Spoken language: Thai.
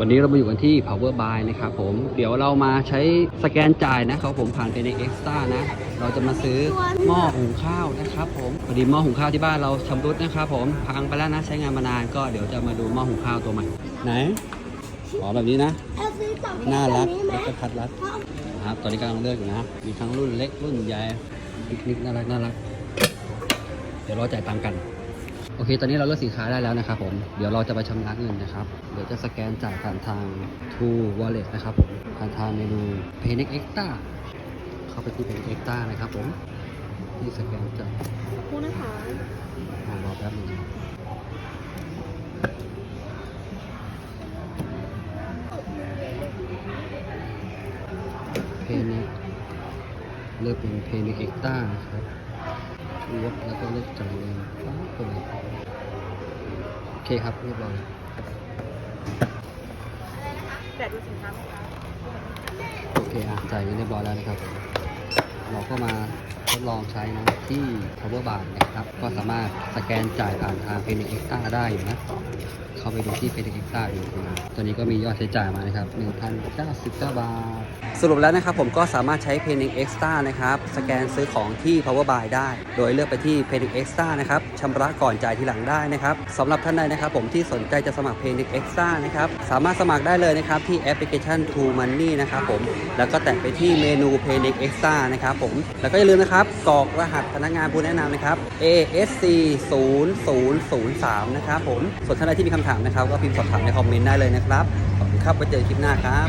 วันนี้เรามาอยู่กันที่ Power Buy นะครับผม เดี๋ยวเรามาใช้สแกนจ่ายนะครับผมผ่านเป็น Extra นะ เราจะมาซื้อหม้อหุงข้าวนะครับผมพอดีหม้อหุงข้าวที่บ้านเราชำรุดนะครับผมพังไปแล้วนะใช้งานมานานก็เดี๋ยวจะมาดูหม้อหุงข้าวตัวใหม่ ไหนอ๋อแบบนี้นะ น่ารักแบบนี้ไมแล้วก็พัดรัดนะครับตอนนี้กำลังเลือกอยู่นะมีทั้งรุ่นเล็กรุ่นใหญ่ปิกนิกน่ารักน่ารัก เดี๋ยวรอจ่ายตังค์กัน โอเค ตอนนี้เราเลือกสินค้าได้แล้วนะครับผม เดี๋ยวเราจะไปชำระเงินนะครับ เดี๋ยวจะสแกนจ่ายผ่านทาง True Wallet นะครับผม ผ่านทางเมนู Paynex Extra เข้าไปที่ Paynex Extra นะครับผม ที่สแกนจ่ายคุณนะคะอ่ารอแป๊บนึงนะเพนเลือกเป็นเพนเอ็กต้านะครับ ลดแล้วก็เลือกจ่ายเงินปั๊บไปเลยโอเคครับเรียบร้อยแต่ดูสินค้าโอเคอะจ่ายเงินเรียบร้อยแล้วนะครับ เราก็มา ดลองใช้นะที่ Power Bar นะครับ ก็สามารถสแกนจ่ายผ่านทาง p a y n e x Extra ได้อยู่นะ เข้าไปดูที่ p a y n e x Extra ดูนะตอนนี้ก็มียอดใช้จ่ายมานะครับ1,099 บาท สรุปแล้วนะครับผมก็สามารถใช้ p a y n e x Extra นะครับ สแกนซื้อของที่ Power Buy ได้ โดยเลือกไปที่ p a y n e x Extra นะครับชำระก่อนจ่ายทีหลังได้นะครับสำหรับท่านใดนะครับผมที่สนใจจะสมัคร p a y n e x Extra นะครับสามารถสมัครได้เลยนะครับที่แอปพลิเคชัน True Money นะครับผมแล้วก็แตะไปที่เมนู p a y n e x Extra นะครับผมแล้วก็อย่าลืมนะครับกรอกรหัสพนักงานผู้แนะนำนะครับ ASC 0003นะครับผมส่วนท่านใดที่มีคำถามนะครับ ก็พิมพ์สอบถามในคอมเมนต์ได้เลยนะครับ ขอบคุณครับไว้เจอคลิปหน้าครับ